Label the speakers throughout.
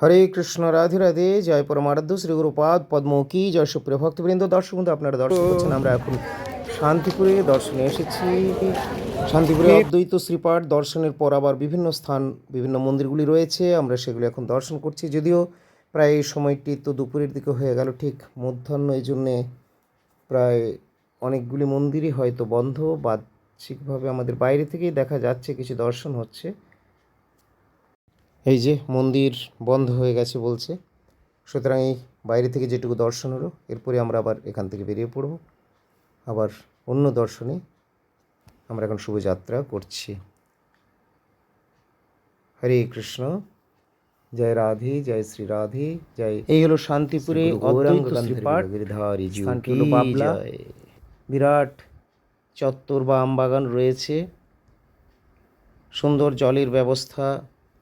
Speaker 1: হরে কৃষ্ণ রাধে রাধে জয় পরমারাধ্য শ্রী গুরুপাদ পদ্ম কি জয় সুপ্রিয় ভক্তবৃন্দ দর্শক বন্ধু আপনারা দর্শন করছেন আমরা এখন শান্তিপুরে দর্শনে এসেছি। শান্তিপুরে অদ্বৈত শ্রীপাঠ দর্শনের পর আবার বিভিন্ন স্থান বিভিন্ন মন্দিরগুলি রয়েছে আমরা সেগুলি এখন দর্শন করছি। যদিও প্রায় এই সময়টি তো দুপুরের দিকে হয়ে গেল ঠিক মধ্যাহ্ন এই জন্যে প্রায় অনেকগুলি মন্দিরই হয়তো বন্ধ। বাহ্যিকভাবে আমাদের বাইরে থেকেই দেখা যাচ্ছে কিছু দর্শন হচ্ছে। এই যে মন্দির বন্ধ হয়ে গেছে বলছে। সুতরাং এই বাইরে থেকে যেটুকু দর্শন হলো এরপরে আমরা আবার এখান থেকে বেরিয়ে পড়ব। আবার অন্য দর্শনে আমরা এখন শুভযাত্রা করছি। হরে কৃষ্ণ জয় রাধে জয় শ্রী রাধে জয় এই হলো শান্তিপুরে বিরাট চত্বর বা আমবাগান রয়েছে। সুন্দর জলের ব্যবস্থা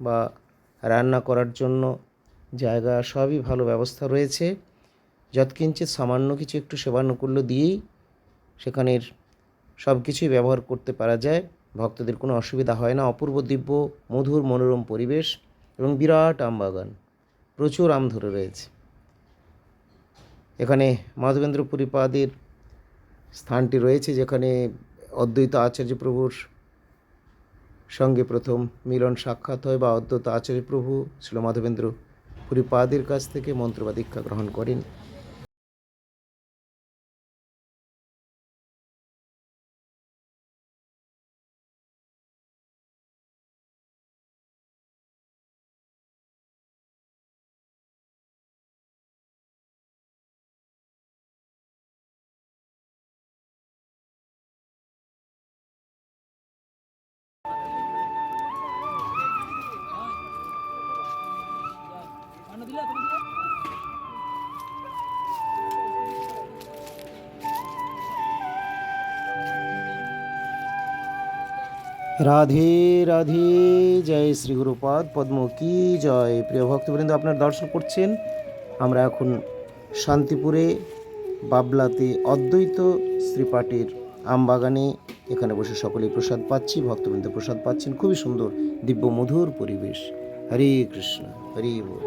Speaker 1: বা রান্না করার জন্য জায়গা সবই ভালো ব্যবস্থা রয়েছে। যৎকিঞ্চিত সামান্য কিছু একটু সেবানুকূল্য দিয়েই সেখানের সব কিছুই ব্যবহার করতে পারা যায়। ভক্তদের কোনো অসুবিধা হয় না। অপূর্ব দিব্য, মধুর, মনোরম পরিবেশ এবং বিরাট আমবাগান। প্রচুর আম ধরে রয়েছে। এখানে মাধবেন্দ্র পুরীপাদের স্থানটি রয়েছে যেখানে অদ্বৈত আচার্য প্রভুর সঙ্গে প্রথম মিলন সাক্ষাৎ হয় বা অদ্বৈত আচার্য প্রভু ছিল মাধবেন্দ্র পুরীপাদের কাছ থেকে মন্ত্র বা দীক্ষা গ্রহণ করেন। রাধে রাধে, জয় শ্রী গুরুপাদ পদ্ম কি জয়। প্রিয় ভক্তবৃন্দ, আপনার দর্শন করছেন আমরা এখন শান্তিপুরে বাবলাতে অদ্বৈত শ্রীপাঠের আমবাগানে। এখানে বসে সকলেই প্রসাদ পাচ্ছি, ভক্তবৃন্দ প্রসাদ পাচ্ছেন। খুবই সুন্দর দিব্য মধুর পরিবেশ। হরে কৃষ্ণ, হরি বল।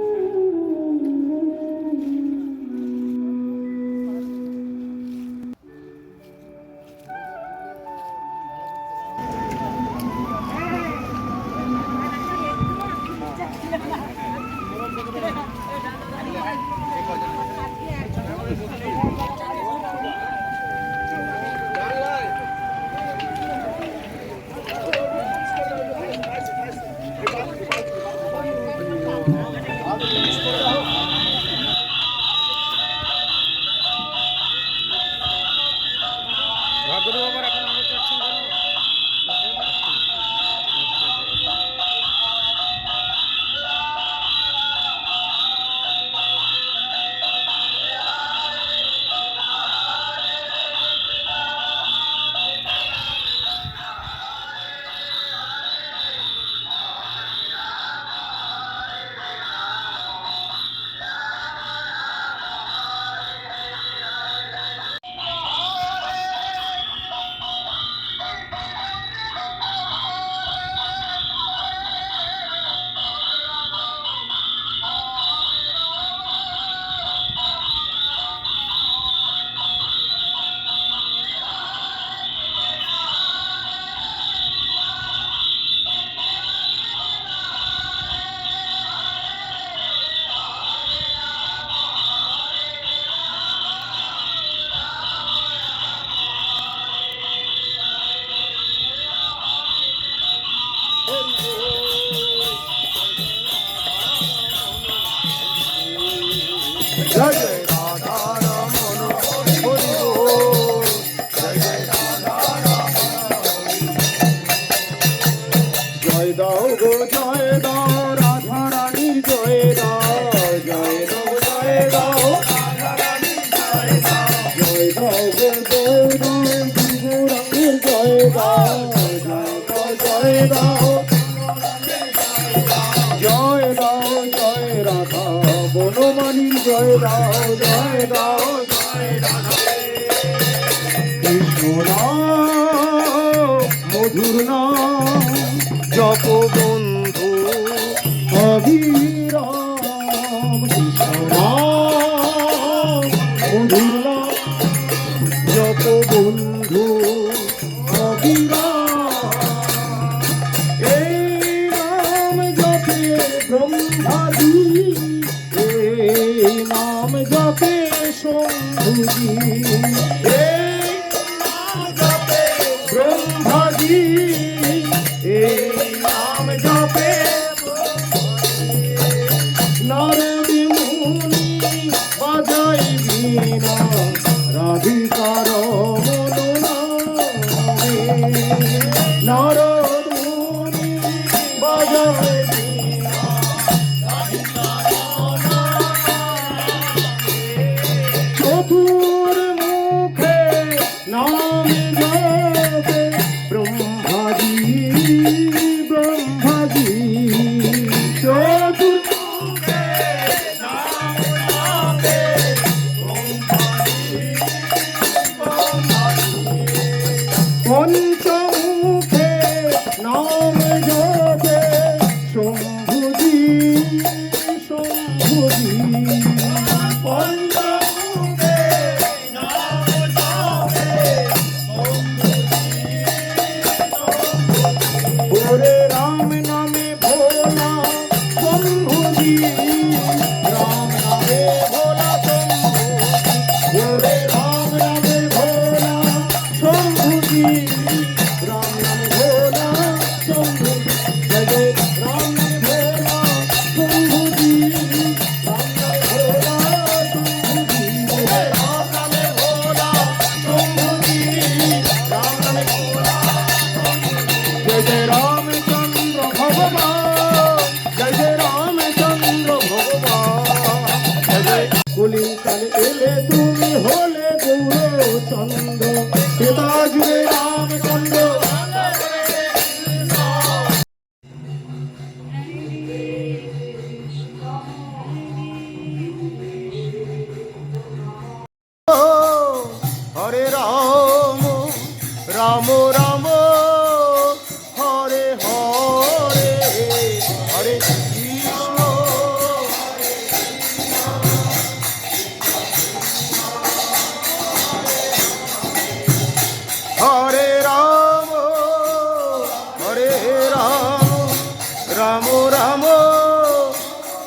Speaker 2: রাম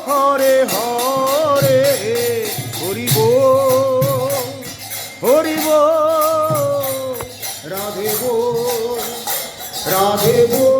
Speaker 3: হরে হরে হরিব হরিব রাধেব রাধেব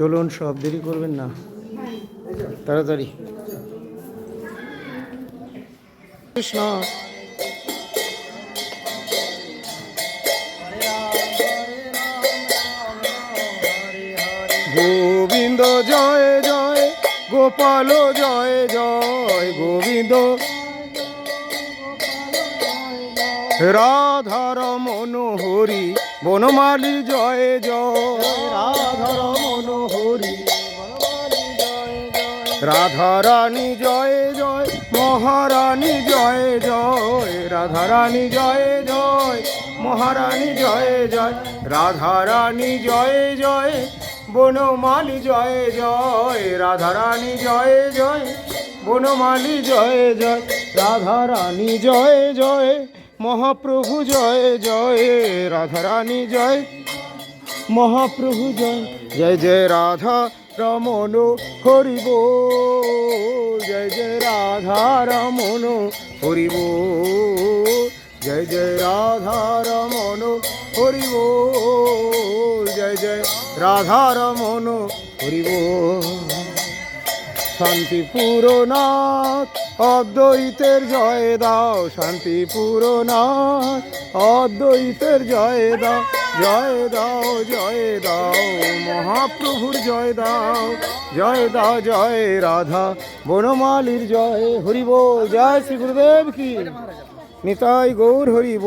Speaker 3: চলুন সব দেরি করবেন না। তাড়াতাড়ি। কৃষ্ণ। গোবিন্দ জয় জয় গোপাল জয় জয় গোবিন্দ। রাধার মনোহরি বনমালী জয় জয়। রাধারানী জয় জয় মহারানী জয় জয় রাধারানী জয় জয় মহারানী জয় জয় রাধারানী জয় জয় বনমালী জয় জয় রাধারানী জয় জয় বনমালী জয় জয় রাধারানী জয় জয় মহাপ্রভু জয় জয় রাধারানী জয় মহাপ্রভু জয় জয় জয় রাধা রমন হরিব জয় জয় রাধা রমন হরিব জয় জয় রাধা রমন হরিব জয় জয় রাধা রমন হরিব শান্তিপুরনাথ অদ্বৈতের জয় দাও শান্তিপুরনাথ অদ্বৈতের জয় দাও জয় দাও জয় দাও, মহাপ্রভুর জয় দাও জয় দাও, জয় রাধা, বনমালীর জয় হরিব জয় শ্রী গুরুদেব কি? নিতাই গৌর হরিব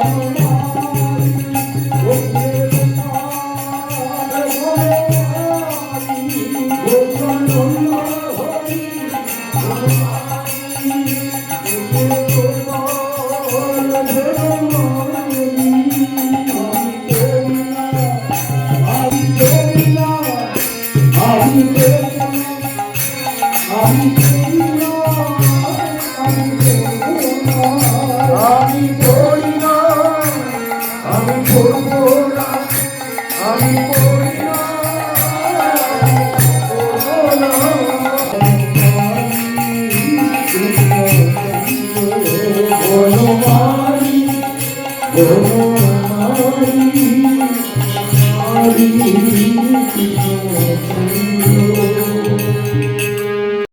Speaker 3: আমি বনমালী